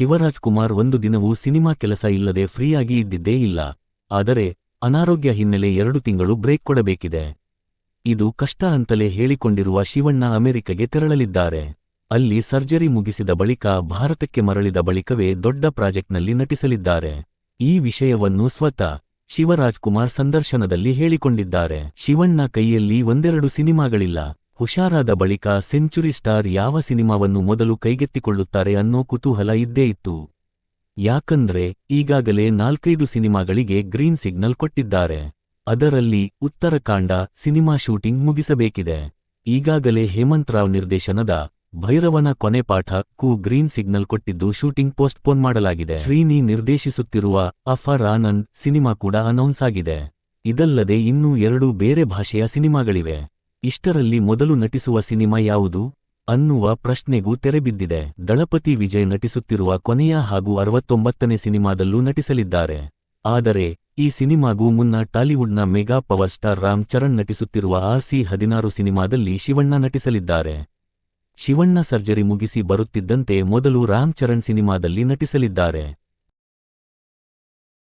ಶಿವರಾಜ್ ಕುಮಾರ್ ಒಂದು ದಿನವೂ ಸಿನಿಮಾ ಕೆಲಸ ಇಲ್ಲದೆ ಫ್ರೀಯಾಗಿ ಇದ್ದಿದ್ದೇ ಇಲ್ಲ. ಆದರೆ ಅನಾರೋಗ್ಯ ಹಿನ್ನೆಲೆ ಎರಡು ತಿಂಗಳು ಬ್ರೇಕ್ ಕೊಡಬೇಕಿದೆ. ಇದು ಕಷ್ಟ ಅಂತಲೇ ಹೇಳಿಕೊಂಡಿರುವ ಶಿವಣ್ಣ ಅಮೆರಿಕಗೆ ತೆರಳಲಿದ್ದಾರೆ. ಅಲ್ಲಿ ಸರ್ಜರಿ ಮುಗಿಸಿದ ಬಳಿಕ ಭಾರತಕ್ಕೆ ಮರಳಿದ ಬಳಿಕವೇ ದೊಡ್ಡ ಪ್ರಾಜೆಕ್ಟ್ನಲ್ಲಿ ನಟಿಸಲಿದ್ದಾರೆ. ಈ ವಿಷಯವನ್ನು ಸ್ವತಃ ಶಿವರಾಜ್ ಕುಮಾರ್ ಸಂದರ್ಶನದಲ್ಲಿ ಹೇಳಿಕೊಂಡಿದ್ದಾರೆ. ಶಿವಣ್ಣ ಕೈಯಲ್ಲಿ ಒಂದೆರಡು ಸಿನಿಮಾಗಳಿಲ್ಲ. ಹುಷಾರಾದ ಬಳಿಕ ಸೆಂಚುರಿ ಸ್ಟಾರ್ ಯಾವ ಸಿನಿಮಾವನ್ನು ಮೊದಲು ಕೈಗೆತ್ತಿಕೊಳ್ಳುತ್ತಾರೆ ಅನ್ನೋ ಕುತೂಹಲ ಇದ್ದೇ ಇತ್ತು. ಯಾಕಂದ್ರೆ, ಈಗಾಗಲೇ ನಾಲ್ಕೈದು ಸಿನಿಮಾಗಳಿಗೆ ಗ್ರೀನ್ ಸಿಗ್ನಲ್ ಕೊಟ್ಟಿದ್ದಾರೆ. ಅದರಲ್ಲಿ ಉತ್ತರಕಾಂಡ ಸಿನಿಮಾ ಶೂಟಿಂಗ್ ಮುಗಿಸಬೇಕಿದೆ. ಈಗಾಗಲೇ ಹೇಮಂತ್ ರಾವ್ ನಿರ್ದೇಶನದ ಭೈರವನ ಕೊನೆಪಾಠ ಕು ಗ್ರೀನ್ ಸಿಗ್ನಲ್ ಕೊಟ್ಟಿದ್ದು ಶೂಟಿಂಗ್ ಪೋಸ್ಟ್ಪೋನ್ ಮಾಡಲಾಗಿದೆ. ಶ್ರೀನಿ ನಿರ್ದೇಶಿಸುತ್ತಿರುವ ಅಫರ್ ಆನಂದ್ ಸಿನಿಮಾ ಕೂಡ ಅನೌನ್ಸ್ ಆಗಿದೆ. ಇದಲ್ಲದೆ ಇನ್ನೂ ಎರಡು ಬೇರೆ ಭಾಷೆಯ ಸಿನಿಮಾಗಳಿವೆ. ಇಷ್ಟರಲ್ಲಿ ಮೊದಲು ನಟಿಸುವ ಸಿನಿಮಾ ಯಾವುದು? ಅನ್ನುವ ಪ್ರಶ್ನೆಗೂ ತೆರೆಬಿದ್ದಿದೆ. ದಳಪತಿ ವಿಜಯ್ ನಟಿಸುತ್ತಿರುವ ಕೊನೆಯ ಹಾಗೂ ಅರವತ್ತೊಂಬತ್ತನೇ ಸಿನಿಮಾದಲ್ಲೂ ನಟಿಸಲಿದ್ದಾರೆ. ಆದರೆ, ಈ ಸಿನಿಮಾಗೂ ಮುನ್ನ ಟಾಲಿವುಡ್ನ mega power star Ram Charan ನಟಿಸುತ್ತಿರುವ RC ಹದಿನಾರು ಸಿನಿಮಾದಲ್ಲಿ ಶಿವಣ್ಣ ನಟಿಸಲಿದ್ದಾರೆ. ಶಿವಣ್ಣ ಸರ್ಜರಿ ಮುಗಿಸಿ ಬರುತ್ತಿದ್ದಂತೆ ಮೊದಲು ರಾಮ್ ಚರಣ್ ಸಿನಿಮಾದಲ್ಲಿ ನಟಿಸಲಿದ್ದಾರೆ.